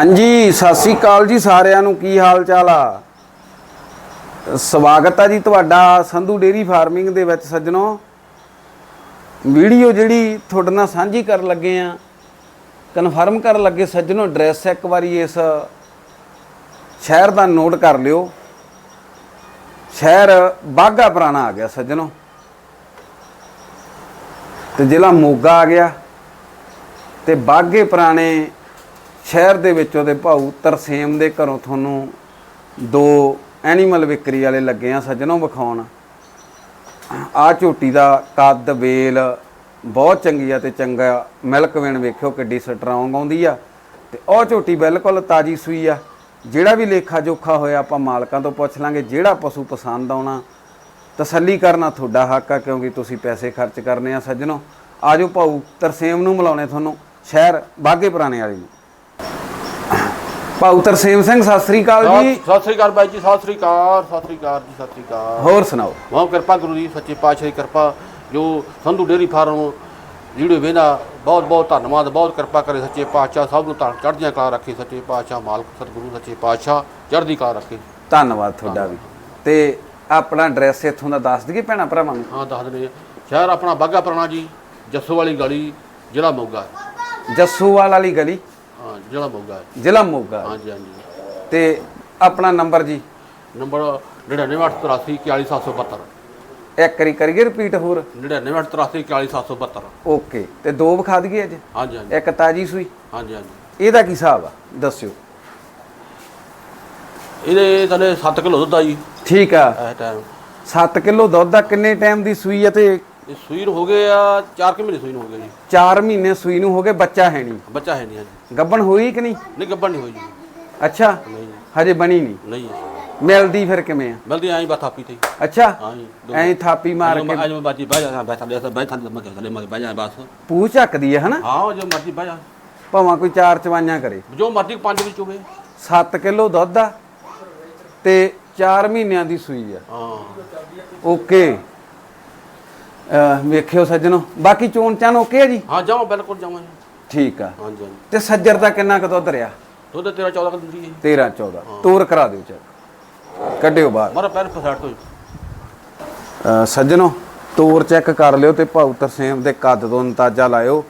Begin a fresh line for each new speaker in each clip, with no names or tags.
ਹਾਂਜੀ, ਸਤਿ ਸ੍ਰੀ ਅਕਾਲ ਜੀ ਸਾਰਿਆਂ ਨੂੰ। ਕੀ ਹਾਲ ਚਾਲ ਆ? ਸਵਾਗਤ ਆ ਜੀ ਤੁਹਾਡਾ ਸੰਧੂ ਡੇਰੀ ਫਾਰਮਿੰਗ ਦੇ ਵਿੱਚ ਸੱਜਣੋ। ਵੀਡੀਓ ਜਿਹੜੀ ਤੁਹਾਡੇ ਨਾਲ ਸਾਂਝੀ ਕਰਨ ਲੱਗੇ ਆ, ਕਨਫਰਮ ਕਰਨ ਲੱਗੇ ਸੱਜਣੋ, ਐਡਰੈਸ ਇੱਕ ਵਾਰੀ ਇਸ ਸ਼ਹਿਰ ਦਾ ਨੋਟ ਕਰ ਲਿਓ। ਸ਼ਹਿਰ ਬਾਗਾ ਪੁਰਾਣਾ ਆ ਗਿਆ ਸੱਜਣੋ। ਤੇ ਜ਼ਿਲ੍ਹਾ ਮੋਗਾ ਆ ਗਿਆ। ਤੇ ਬਾਗੇ ਪੁਰਾਣੇ ਸ਼ਹਿਰ ਦੇ ਵਿੱਚ ਉਹਦੇ ਭਾਊ ਤਰਸੇਮ ਦੇ ਘਰੋਂ ਤੁਹਾਨੂੰ ਦੋ ਐਨੀਮਲ ਵਿਕਰੀ ਵਾਲੇ ਲੱਗੇ ਆ ਸੱਜਣੋਂ ਵਿਖਾਉਣ। ਆ ਝੋਟੀ ਦਾ ਕੱਦ, ਵੇਲ ਬਹੁਤ ਚੰਗੀ ਆ ਤੇ ਚੰਗਾ ਮਿਲਕ ਵੇਣ ਵੇਖਿਓ ਕਿੱਡੀ ਸਟਰੋਂਗ ਆਉਂਦੀ ਆ। ਤੇ ਉਹ ਝੋਟੀ ਬਿਲਕੁਲ ਤਾਜੀ ਸੂਈ ਆ। ਜਿਹੜਾ ਵੀ ਲੇਖਾ ਜੋਖਾ ਹੋਇਆ ਆਪਾਂ ਮਾਲਕਾਂ ਤੋਂ ਪੁੱਛ ਲਾਂਗੇ, ਜਿਹੜਾ ਪਸ਼ੂ ਪਸੰਦ ਆਉਣਾ, ਤਸੱਲੀ ਕਰਨਾ ਤੁਹਾਡਾ ਹੱਕ ਆ ਕਿਉਂਕਿ ਤੁਸੀਂ ਪੈਸੇ ਖਰਚ ਕਰਨੇ ਆ ਸੱਜਣੋ। ਆਜੋ ਭਾਊ ਤਰਸੇਮ ਨੂੰ ਮਿਲਾਉਣੇ ਤੁਹਾਨੂੰ ਸ਼ਹਿਰ ਬਾਗੇ ਪੁਰਾਣੇ ਵਾਲੇ ਨੂੰ। ਭਾਊ ਤਰਸੇਮ ਸਿੰਘ ਸਤਿ ਸ੍ਰੀ ਅਕਾਲ ਜੀ।
ਸਤਿ ਸ੍ਰੀ ਅਕਾਲ ਬਾਈ ਜੀ ਸਤਿ ਸ੍ਰੀ ਅਕਾਲ ਸਤਿ ਸ੍ਰੀ ਅਕਾਲ ਜੀ ਸਤਿ ਸ੍ਰੀ ਅਕਾਲ।
ਹੋਰ ਸੁਣਾਓ?
ਵਾਹ ਕਿਰਪਾ ਗੁਰੂ ਦੀ ਸੱਚੇ ਪਾਤਸ਼ਾਹ ਦੀ ਕਿਰਪਾ ਜੋ ਸੰਧੂ ਡੇਰੀ ਫਾਰਮ ਵੀਡੀਓ ਵੇਨਾ ਬਹੁਤ ਬਹੁਤ ਧੰਨਵਾਦ ਬਹੁਤ ਕਿਰਪਾ ਕਰੇ ਸੱਚੇ ਪਾਤਸ਼ਾਹ ਸਭ ਨੂੰ ਤਾਂ ਚੜ੍ਹਦੀਆਂ ਕਲਾ ਰੱਖੇ ਸੱਚੇ ਪਾਤਸ਼ਾਹ ਮਾਲਕ ਸਤਿਗੁਰੂ ਸੱਚੇ ਪਾਤਸ਼ਾਹ ਚੜ੍ਹਦੀ ਕਲਾ ਰੱਖੇ।
ਧੰਨਵਾਦ ਤੁਹਾਡਾ ਵੀ। ਤੇ ਆਪਣਾ ਐਡਰੈਸ ਇੱਥੋਂ ਦਾ ਦੱਸ ਦਈਏ ਭੈਣਾ ਭਰਾਵਾਂ ਨੂੰ?
ਹਾਂ ਦੱਸ ਦਿੰਦੇ। ਸ਼ਹਿਰ ਆਪਣਾ ਬਾਗਾ ਪੁਰਾਣਾ ਜੀ ਜੱਸੋ ਵਾਲੀ ਗਲੀ ਜ਼ਿਲ੍ਹਾ ਮੋਗਾ।
ਜੱਸੂਵਾਲ ਵਾਲੀ ਗਲੀ?
ਜ਼ਿਲ੍ਹਾ ਮੋਗਾ।
ਜ਼ਿਲ੍ਹਾ ਮੋਗਾ।
ਹਾਂਜੀ ਹਾਂਜੀ।
ਤੇ ਆਪਣਾ ਨੰਬਰ ਜੀ?
ਨੰਬਰ 9983 41772
ਇੱਕ ਵਾਰੀ ਕਰੀਏ ਰਿਪੀਟ ਹੋਰ।
9983 41772
ਓਕੇ ਤੇ ਦੋ ਵਿਖਾ ਦਈਏ ਅੱਜ?
ਹਾਂਜੀ ਹਾਂਜੀ।
ਇੱਕ ਤਾਜੀ ਸੂਈ।
ਹਾਂਜੀ ਹਾਂਜੀ।
ਇਹਦਾ ਕੀ ਹਿਸਾਬ ਆ? ਦੱਸਿਓ।
ਇਹਦੇ ਥੱਲੇ 7 ਕਿਲੋ ਦੁੱਧ ਆ ਜੀ।
ਠੀਕ ਆ।
ਇਸ ਟਾਈਮ
7 ਕਿਲੋ ਦੁੱਧ ਦਾ ਕਿੰਨੇ ਟਾਈਮ ਦੀ ਸੂਈ ਆ ਤੇ
ਇਹ ਸੂਈ ਨੂੰ ਹੋ ਗਏ ਆ 4 ਕਿ ਮਹੀਨੇ ਸੂਈ ਨੂੰ ਹੋ ਗਏ ਜੀ।
4 ਮਹੀਨੇ ਸੂਈ ਨੂੰ ਹੋ ਗਏ ਬੱਚਾ ਹੈ ਨਹੀਂ।
ਬੱਚਾ ਹੈ ਨਹੀਂ ਹਾਂਜੀ।
ਗੱਬਣ ਹੋਈ ਕਿ ਨਹੀਂ?
ਨਹੀਂ ਗੱਬਣ ਨਹੀਂ ਹੋਈ ਜੀ।
ਅੱਛਾ ਹਜੇ ਬਣੀ ਨਹੀਂ?
ਨਹੀਂ।
ਮਿਲਦੀ ਫਿਰ ਕਿਵੇਂ ਆ?
ਮਿਲਦੀ ਆਂ ਬਾ ਥਾਪੀ ਤੇ
ਅੱਛਾ
ਹਾਂ ਜੀ
ਐਂ ਥਾਪੀ ਮਾਰ ਕੇ।
ਅੱਜ ਮੈਂ ਬਾਜੀ ਬਹਿ ਜਾ ਬੈਠਾ ਲੈ ਬੈਠਾ ਥੱਲੇ ਮੈਂ ਥੱਲੇ ਮੈਂ ਬਹਿ ਜਾ ਬਸ।
ਪੂਛ ਚੱਕਦੀ ਹੈ ਹਨਾ?
ਹਾਂ ਜੋ ਮਰਜ਼ੀ ਬਹਿ ਜਾ।
ਭਾਵੇਂ ਕੋਈ ਚਾਰ ਚਵਾਈਆਂ ਕਰੇ।
ਜੋ ਮਰਜ਼ੀ ਪੰਜ ਵਿੱਚ ਹੋਵੇ
7 ਕਿਲੋ ਦੁੱਧ ਆ ਤੇ 4 ਮਹੀਨਿਆਂ ਦੀ ਸੂਈ ਆ।
ਹਾਂ।
ਓਕੇ। ਅਹ ਵੇਖਿਓ ਸੱਜਣੋ। ਬਾਕੀ ਚੋਣ ਚਾਨ ਓਕੇ ਆ ਜੀ?
ਹਾਂ ਜਾਓ ਬਿਲਕੁਲ ਜਾਵਾਂ
ਠੀਕ ਆ।
ਹਾਂਜੀ ਹਾਂਜੀ।
ਤੇ ਸੱਜਰ ਦਾ ਕਿੰਨਾ ਕੁ ਦੁੱਧ ਰਿਆ
ਦੁੱਧ 13 14 ਕਿਲੋ ਦਿੰਦੀ ਹੈ
13 14 ਤੋਰ ਕਰਾ ਦਿਓ ਚੈੱਕ ਕੱਢਿਓ ਬਾਹਰ।
ਮਾਰਾ ਪੈਰ ਫਸਾੜ ਤੋਂ
ਅਹ ਸੱਜਣੋ ਤੋਰ ਚੈੱਕ ਕਰ ਲਿਓ ਤੇ ਭਾਊ ਤਰਸੇਮ ਦੇ ਕੱਦ ਤੋਂ ਅੰਦਾਜ਼ਾ ਲਾਇਓ।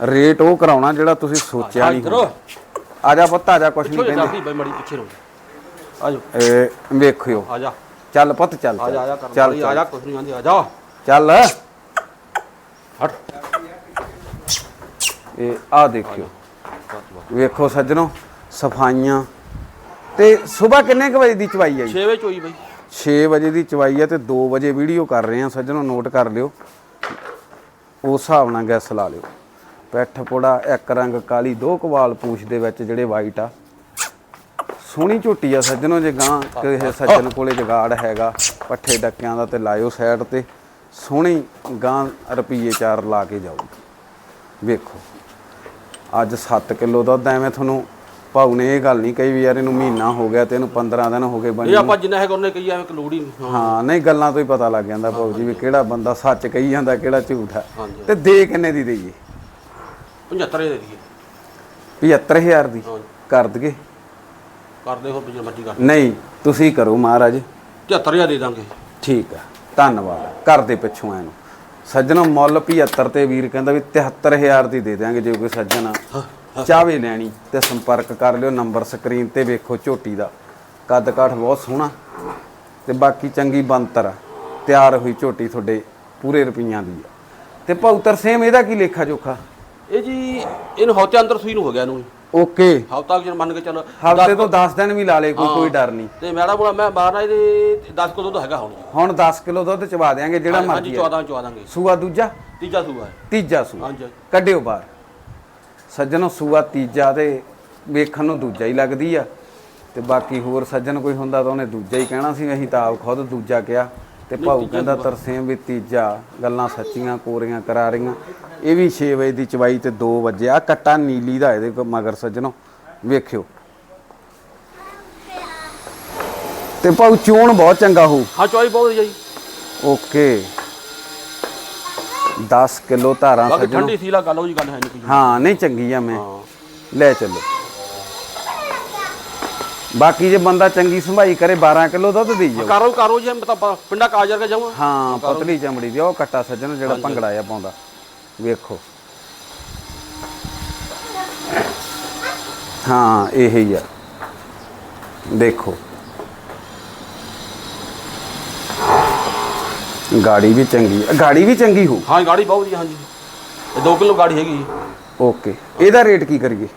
ਰੇਟ ਉਹ ਕਰਾਉਣਾ ਜਿਹੜਾ ਤੁਸੀਂ ਸੋਚਿਆ ਨਹੀਂ ਆ ਜਾ ਪੁੱਤ ਆ ਜਾ ਕੁਛ ਨਹੀਂ ਕਹਿੰਦੇ
ਜਾਂਦੀ ਬਈ ਮੜੀ ਪਿੱਛੇ ਰੋ ਆ ਜਾ
ਇਹ ਵੇਖਿਓ।
ਆ ਜਾ।
ਚੱਲ ਪੁੱਤ ਚੱਲ
ਆ ਜਾ ਆ ਜਾ ਕਰ
ਚੱਲ
ਆ ਜਾ ਕੁਛ ਨਹੀਂ ਆਂਦੀ ਆ ਜਾ।
ਚੱਲ।
ਹਟ।
ਇਹ ਆ ਦੇਖਿਓ। ਵੇਖੋ ਸੱਜਣੋ ਸਫਾਈਆਂ। ਤੇ ਸਵੇਰ ਕਿੰਨੇ ਕੁ ਵਜੇ ਦੀ ਚਵਾਈ ਜੀ
6 ਵਜੇ ਚੋਈ ਬਈ।
6 ਵਜੇ ਦੀ ਚਵਾਈ ਆ ਤੇ 2 ਵਜੇ ਵੀਡੀਓ ਕਰ ਰਹੇ ਆ। ਸੱਜਣੋ ਨੋਟ ਕਰ ਲਿਓ। ਉਸ ਹਿਸਾਬ ਨਾਲ ਗੈਸ ਲਾ ਲਿਓ। ਪੈਠ ਪੋੜਾ ਇੱਕ ਰੰਗ ਕਾਲੀ ਦੋ ਕਵਾਲ ਪੂਛ ਦੇ ਵਿੱਚ ਜਿਹੜੇ ਵਾਈਟ ਆ। ਸੋਹਣੀ ਝੋਟੀ ਆ ਸੱਜਣੋ ਜੇ ਗਾਂ ਕਿਸੇ ਸੱਜਣ ਕੋਲੇ ਜਗਾੜ ਹੈਗਾ ਪੱਠੇ ਡੱਕਿਆਂ ਦਾ ਤੇ ਲਾਇਓ ਸਾਈਡ ਤੇ। ਸੋਹਣੀ ਗਾਂ ਰੁਪਈਏ 4 ਲਾ ਕੇ ਜਾਊਗੀ। ਵੇਖੋ ਅੱਜ 7 ਕਿਲੋ ਦੁੱਧ ਐਵੇਂ ਤੁਹਾਨੂੰ ਭਾਊ ਨੇ ਇਹ ਗੱਲ ਨਹੀਂ ਕਹੀ ਵੀ ਯਾਰ ਇਹਨੂੰ ਮਹੀਨਾ ਹੋ ਗਿਆ ਤੇ ਇਹਨੂੰ 15 ਦਿਨ ਹੋ ਗਏ ਬਣੀ
ਇਹ ਆਪਾਂ ਜਿੰਨਾ ਹੈਗਾ ਉਹਨੇ ਕਹੀ ਐਵੇਂ ਕਿ ਲੋੜ ਹੀ ਨਹੀਂ। ਹਾਂ।
ਹਾਂ ਨਹੀਂ ਗੱਲਾਂ ਤੋਂ ਹੀ ਪਤਾ ਲੱਗ ਜਾਂਦਾ ਭਾਊ ਜੀ ਵੀ ਕਿਹੜਾ ਬੰਦਾ ਸੱਚ ਕਹੀ ਜਾਂਦਾ ਕਿਹੜਾ ਝੂਠ ਹੈ
ਹਾਂਜੀ।
ਤੇ ਦੇ ਕਿੰਨੇ ਦੀ ਦਈਏ?
75 ਦੇ ਦਈਏ।
75000 ਦੀ?
ਹਾਂ
ਕਰ ਦਈਏ?
ਕਰਦੇ ਹੋ ਜਿੰਨਾ ਮਰਜ਼ੀ ਕਰ।
ਨਹੀਂ ਤੁਸੀਂ ਕਰੋ ਮਹਾਰਾਜ।
75000 ਦੇ ਦਾਂਗੇ।
ਠੀਕ ਆ। ਧੰਨਵਾਦ ਕਰ ਦੇ ਪਿੱਛੋਂ ਐਨੂੰ ਸੱਜਣੋ ਮੁੱਲ 75 ਤੇ ਵੀਰ ਕਹਿੰਦਾ ਵੀ 73000 ਦੀ ਦੇ ਦਿਆਂਗੇ ਜੇ ਕੋਈ ਸੱਜਣ ਚਾਹਵੇ ਲੈਣੀ ਤੇ ਸੰਪਰਕ ਕਰ ਲਿਓ ਨੰਬਰ ਸਕਰੀਨ ਤੇ ਵੇਖੋ ਝੋਟੀ ਦਾ। ਕੱਦ ਕਾਠ ਬਹੁਤ ਸੋਹਣਾ ਤੇ ਬਾਕੀ ਚੰਗੀ ਬੰਤਰ ਆ। ਤਿਆਰ ਹੋਈ ਝੋਟੀ ਤੁਹਾਡੇ ਪੂਰੇ ਰੁਪਈਆਂ ਦੀ ਤੇ ਪੌਤਰ ਸੇਮ ਇਹਦਾ ਕੀ ਲੇਖਾ ਜੋਖਾ
ਇਹ ਜੀ ਇਹਨੂੰ ਹੌਤੇ ਅੰਦਰ ਸੂਈ ਨੂੰ ਹੋ ਗਿਆ ਇਹਨੂੰ।
ਓਕੇ।
ਹੌਤਾ ਕਿ ਮੰਨ ਕੇ ਚੱਲ।
ਹਫ਼ਤੇ ਤੋਂ 10 ਦਿਨ ਵੀ ਲਾ ਲੇ ਕੋਈ ਕੋਈ ਡਰ ਨਹੀਂ।
ਤੇ ਮੈੜਾ ਬੋਲਾ ਮੈਂ ਮਾਰਨਾ ਇਹਦੇ 10 ਕਿਲੋ ਦੁੱਧ ਹੈਗਾ ਹੁਣ।
ਹੁਣ 10 ਕਿਲੋ ਦੁੱਧ ਚਵਾ ਦਿਆਂਗੇ ਜਿਹੜਾ
ਹਾਂਜੀ
ਮਰਜ਼ੀ ਆ।
14 ਚਵਾ ਦਾਂਗੇ।
ਸੂਆ ਦੂਜਾ?
ਤੀਜਾ ਸੂਆ ਹੈ।
ਤੀਜਾ ਸੂਆ।
ਹਾਂਜੀ।
ਕੱਢਿਓ ਬਾਹਰ। ਸੱਜਣੋ ਸੂਆ ਤੀਜਾ ਤੇ ਵੇਖਣ ਨੂੰ ਦੂਜਾ ਹੀ ਲੱਗਦੀ ਆ। ਤੇ ਬਾਕੀ ਹੋਰ ਸੱਜਣ ਕੋਈ ਹੁੰਦਾ ਤਾਂ ਉਹਨੇ ਦੂਜਾ ਹੀ ਕਹਿਣਾ ਸੀ ਅਸੀਂ ਤਾਂ ਆਪ ਖੁਦ ਦੂਜਾ ਕਿਹਾ। ਤੇ ਭਾਊ ਕਹਿੰਦਾ ਤਰਸੇਮ ਵੀ ਤੀਜਾ ਗੱਲਾਂ ਸੱਚੀਆਂ ਕੋਰੀਆਂ ਕਰਾ ਰਹੀਆਂ। ਇਹ ਵੀ 6 ਵਜੇ ਦੀ ਚਵਾਈ ਤੇ 2 ਵਜੇ। ਆ ਕੱਟਾ ਨੀਲੀ ਦਾ ਇਹਦੇ ਮਗਰ ਸੱਜਣੋ ਵੇਖਿਓ। ਤੇ ਭਾਊ ਚੋਣ ਬਹੁਤ ਚੰਗਾ ਹੋਊ।
ਹਾਂ ਚੋਈ ਬਹੁਤ ਵਧੀਆ ਜੀ।
ਓਕੇ। 10 ਕਿਲੋ ਧਾਰਾਂ ਸੱਜਣੋ।
ਠੰਡੀ ਸੀਲਾ ਗੱਲ ਉਹ ਜੀ ਗੱਲ ਹੈ ਨਹੀਂ
ਹਾਂ ਨਹੀਂ ਚੰਗੀ ਆ ਮੈਂ।
ਹਾਂ।
ਲੈ ਚੱਲੋ। ਬਾਕੀ ਜੇ ਬੰਦਾ ਚੰਗੀ ਸੰਭਾਈ ਕਰੇ 12 ਕਿਲੋ ਦੁੱਧ ਦੀ ਜਾਓ
ਕਾਰੋ ਕਾਰੋ ਜੇ ਪਿੰਡਾ ਕਾਜਰ ਕੇ ਜਾਵਾਂ
ਹਾਂ ਪਤਲੀ ਚਮੜੀ ਦੀ ਉਹ ਕੱਟਾ ਸੱਜਣ ਜਿਹੜਾ ਭੰਗੜਾ ਆ ਪਾਉਂਦਾ। ਵੇਖੋ। ਹਾਂ ਇਹ ਹੀ ਆ। ਦੇਖੋ। ਗਾੜੀ ਵੀ ਚੰਗੀ ਆ। ਗਾੜੀ ਵੀ ਚੰਗੀ ਹੋ
ਹਾਂ ਗਾੜੀ ਬਹੁਤ ਵਧੀਆ ਹਾਂਜੀ। ਇਹ 2 ਕਿਲੋ ਗਾੜੀ ਹੈਗੀ।
ਓਕੇ। ਇਹਦਾ ਰੇਟ ਕੀ ਕਰੀਏ?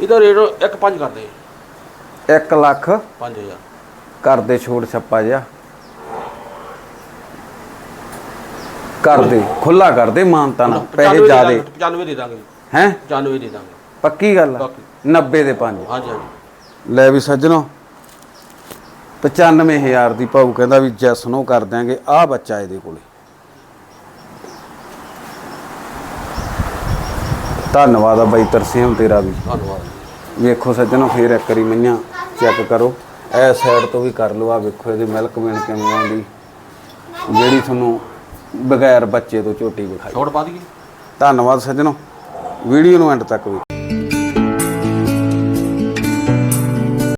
ਇਹਦਾ ਰੇਟ 1.5 ਕਰਦੇ।
1 ਲੱਖ।
5000
ਕਰ ਦੇ ਛੋੜ ਛੱਪਾ ਜਿਆ ਕਰ ਦੇ ਖੁੱਲਾ ਕਰ ਦੇ ਮਾਨਤਾ ਨਾ ਪੈਸੇ ਜ਼ਿਆਦੇ।
95 ਦੇ ਦਾਂਗੇ।
ਹੈ?
95 ਦੇ ਦਾਂਗੇ।
ਪੱਕੀ ਗੱਲ ਆ?
ਬਾਕੀ।
90 ਦੇ 5
ਹਾਂਜੀ ਹਾਂਜੀ।
ਲੈ ਵੀ ਸੱਜਣੋ 95000 ਦੀ ਭਾਊ ਕਹਿੰਦਾ ਵੀ ਜੈਸ ਨੂੰ ਕਰ ਦਿਆਂਗੇ ਆ ਬੱਚਾ ਇਹਦੇ ਕੋਲੇ। ਧੰਨਵਾਦ ਆ ਬਾਈ ਤਰਸੇਮ ਤੇਰਾ ਵੀ।
ਧੰਨਵਾਦ।
ਵੇਖੋ ਸੱਜਣੋ ਫੇਰ ਇੱਕ ਵਾਰੀ ਮਈਆਂ ਚੈੱਕ ਕਰੋ। ਇਹ ਸਾਈਡ ਤੋਂ ਵੀ ਕਰ ਲਓ ਆ ਵੇਖੋ ਇਹਦੀ ਮਿਲਕ ਵੇਣ ਕਿਵੇਂ ਆਉਂਦੀ। ਜਿਹੜੀ ਤੁਹਾਨੂੰ ਬਗੈਰ ਬੱਚੇ ਤੋਂ ਝੋਟੀ ਵਿਖਾਈ।
ਛੋੜ ਪਾ ਦਈਏ।
ਧੰਨਵਾਦ ਸੱਜਣੋ ਵੀਡੀਓ ਨੂੰ ਐਂਡ ਤੱਕ ਵੀ